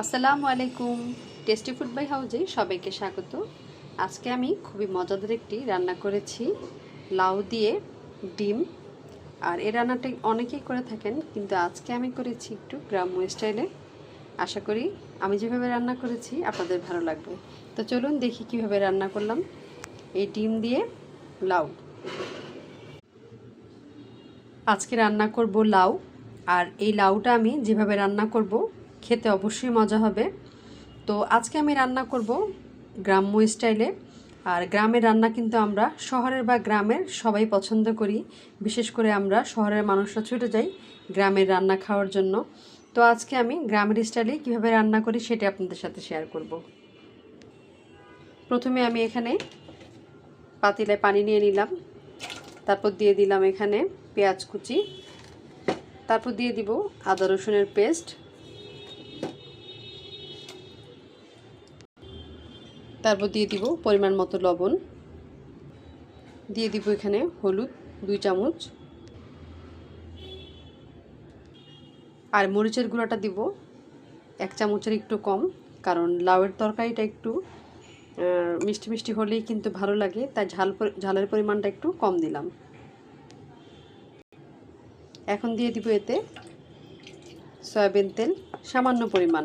আসসালামু আলাইকুম। Tasty food by হাউজে সবাইকে স্বাগত। আজকে আমি খুবই মজাদার একটি রান্না করেছি। লাউ দিয়ে ডিম। আর এই রান্নাটা অনেকেই করে থাকেন, কিন্তু আজকে আমি করেছি একটু গ্রাম্য স্টাইলে। আশা করি আমি যেভাবে রান্না করেছি, আপনাদের ভালো লাগবে। তো চলুন দেখি কীভাবে রান্না করলাম। এই ডিম দিয়ে লাউ। আজকে রান্না করব লাউ। আর এই লাউটা আমি যেভাবে রান্না করব খেতে অবশ্যই মজা হবে। তো আজকে আমি রান্না করব গ্রাম্য স্টাইলে। আর গ্রামের রান্না কিন্তু আমরা শহরের বা গ্রামের সবাই পছন্দ করি। বিশেষ করে আমরা শহরের মানুষরা ছুটে যাই গ্রামের রান্না খাওয়ার জন্য। তো আজকে আমি গ্রামের স্টাইলে কীভাবে রান্না করি সেটা আপনাদের সাথে শেয়ার করব। প্রথমে আমি এখানে পাতিলায় পানি নিয়ে নিলাম। তারপর দিয়ে দিলাম এখানে পেঁয়াজ কুচি। তারপর দিয়ে দিব আদা রসুনের পেস্ট। তারপর দিয়ে দিব পরিমাণ মতো লবণ। দিয়ে দিব এখানে হলুদ দুই চামচ। আর মরিচের গুঁড়াটা দিব এক চামচের একটু কম, কারণ লাউয়ের তরকারিটা একটু মিষ্টি মিষ্টি হলেই কিন্তু ভালো লাগে, তাই ঝাল ঝালের পরিমাণটা একটু কম দিলাম। এখন দিয়ে দিব এতে সয়াবিন তেল, সামান্য পরিমাণ।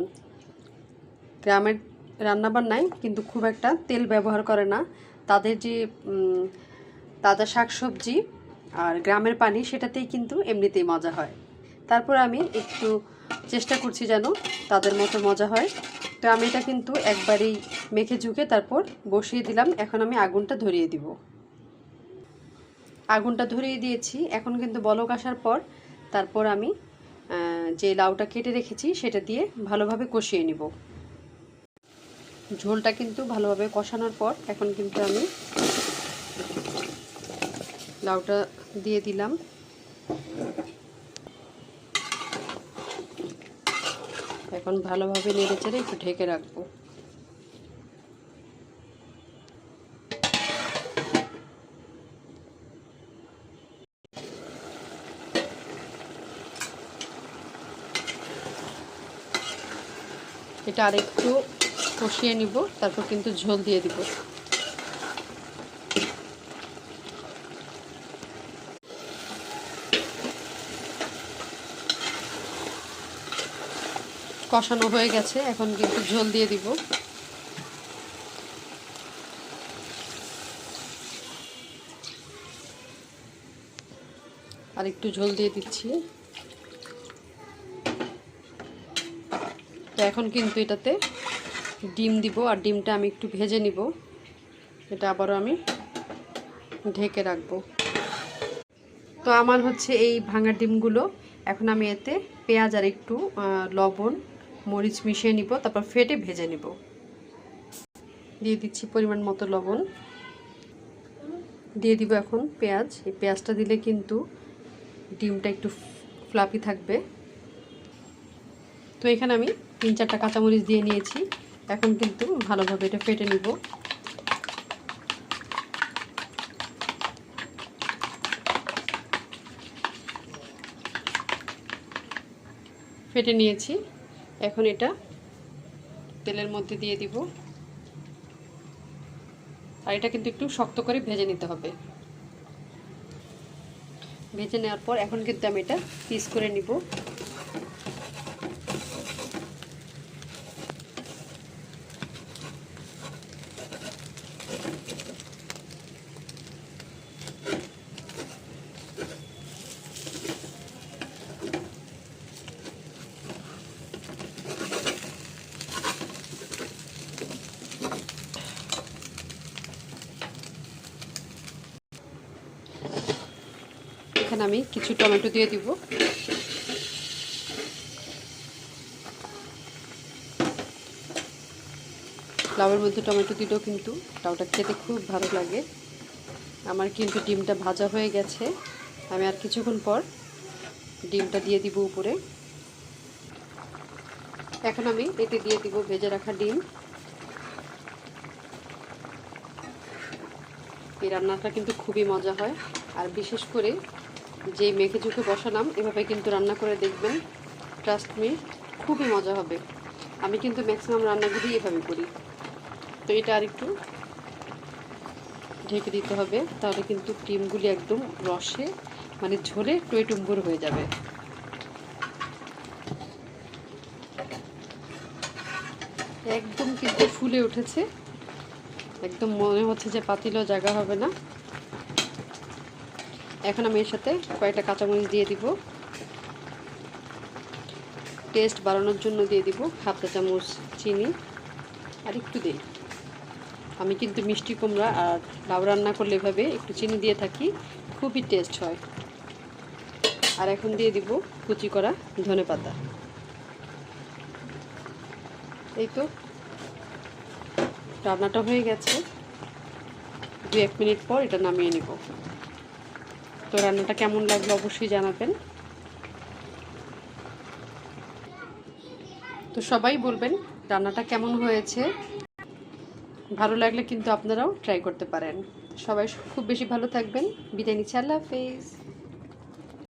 গ্রামের রান্নাবান্নায় কিন্তু খুব একটা তেল ব্যবহার করে না। তাদের যে তাজা শাকসবজি আর গ্রামের পানি সেটাতেই কিন্তু এমনিতেই মজা হয়। তারপর আমি একটু চেষ্টা করছি যেন তাদের মতো মজা হয়। তো আমি এটা কিন্তু একবারেই মেখে ঝুঁকে তারপর বসিয়ে দিলাম। এখন আমি আগুনটা ধরিয়ে দিব। আগুনটা ধরিয়ে দিয়েছি। এখন কিন্তু বলক আসার পর তারপর আমি যে লাউটা কেটে রেখেছি সেটা দিয়ে ভালোভাবে কষিয়ে নিব। ঝোলটা কিন্তু ভালোভাবে কষানোর পর এখন কিন্তু আমি লাউটা দিয়ে দিলাম। এখন ভালোভাবে নেড়ে চেড়ে একটু ঢেকে রাখব। এটা আরেকটু কষিয়ে নিব, তারপর কিন্তু ঝোল দিয়ে দিব। কষানো হয়ে গেছে, এখন কিন্তু ঝোল দিয়ে দিব। আর একটু ঝোল দিয়ে দিচ্ছি। তো এখন কিন্তু এটাতে ডিম দিব আর ডিমটা আমি একটু ভেজে নিব। এটা আবারও আমি ঢেকে রাখব। তো আমার হচ্ছে এই ভাঙা ডিমগুলো। এখন আমি এতে পেঁয়াজ আর একটু লবণ, মরিচ মিশিয়ে নিব, তারপর ফেটে ভেজে নিব। দিয়ে দিচ্ছি পরিমাণ মতো লবণ। দিয়ে দিব এখন পেঁয়াজ। এই পেঁয়াজটা দিলে কিন্তু ডিমটা একটু ফ্লাপি থাকবে। তো এখানে আমি তিন চারটা কাঁচামরিচ দিয়ে নিয়েছি। এখন কিন্তু ভালোভাবে এটা ফেটে নিব। ফেটে নিয়েছি। এখন এটা তেলের মধ্যে দিয়ে দিব। আর এটা কিন্তু একটু শক্ত করে ভেজে নিতে হবে। ভেজে নেওয়ার পর এখন কিন্তু আমি এটা পিস করে নিব। এখানে আমি কিছু টমেটো দিয়ে দিব। লাউয়ের মধ্যে টমেটো দিলেও কিন্তু লাউটা খেতে খুব ভালো লাগে। আমার কিন্তু ডিমটা ভাজা হয়ে গেছে। আমি আর কিছুক্ষণ পর ডিমটা দিয়ে দিব উপরে। এখন আমি এতে দিয়ে দিব ভেজে রাখা ডিম। এই রান্নাটা কিন্তু খুবই মজা হয়। আর বিশেষ করে যে মেখে চুখে বসালাম, এভাবে কিন্তু রান্না করে দেখবেন ট্রাস্ট মি খুবই মজা হবে। আমি কিন্তু ম্যাক্সিমাম রান্নাগুলি এভাবে করি। তো এটা আর একটু ঢেকে দিতে হবে, তাহলে কিন্তু ক্রিমগুলি একদম রসে মানে ঝোলে টইটুম্বুর হয়ে যাবে। একদম কিন্তু ফুলে উঠেছে। একদম মনে হচ্ছে যে পাতিলেও জায়গা হবে না। এখন আমি এর সাথে কয়েকটা কাঁচামরিচ দিয়ে দিব। টেস্ট বাড়ানোর জন্য দিয়ে দিব হাফ চা চামচ চিনি আর একটু দিই। আমি কিন্তু মিষ্টি কুমড়া আর লাউ রান্না করলে এভাবে একটু চিনি দিয়ে থাকি, খুবই টেস্ট হয়। আর এখন দিয়ে দিব কুচি করা ধনে পাতা। এই তো রান্নাটা হয়ে গেছে। দু এক মিনিট পর এটা নামিয়ে নিব। তো রান্নাটা কেমন লাগল অবশ্যই জানাবেন। তো সবাই বলবেন রান্নাটা কেমন হয়েছে। ভালো লাগলে কিন্তু আপনারাও ট্রাই করতে পারেন। সবাই খুব বেশি ভালো থাকবেন। বিদায় নিচ্ছি, আল্লাহ হাফেজ।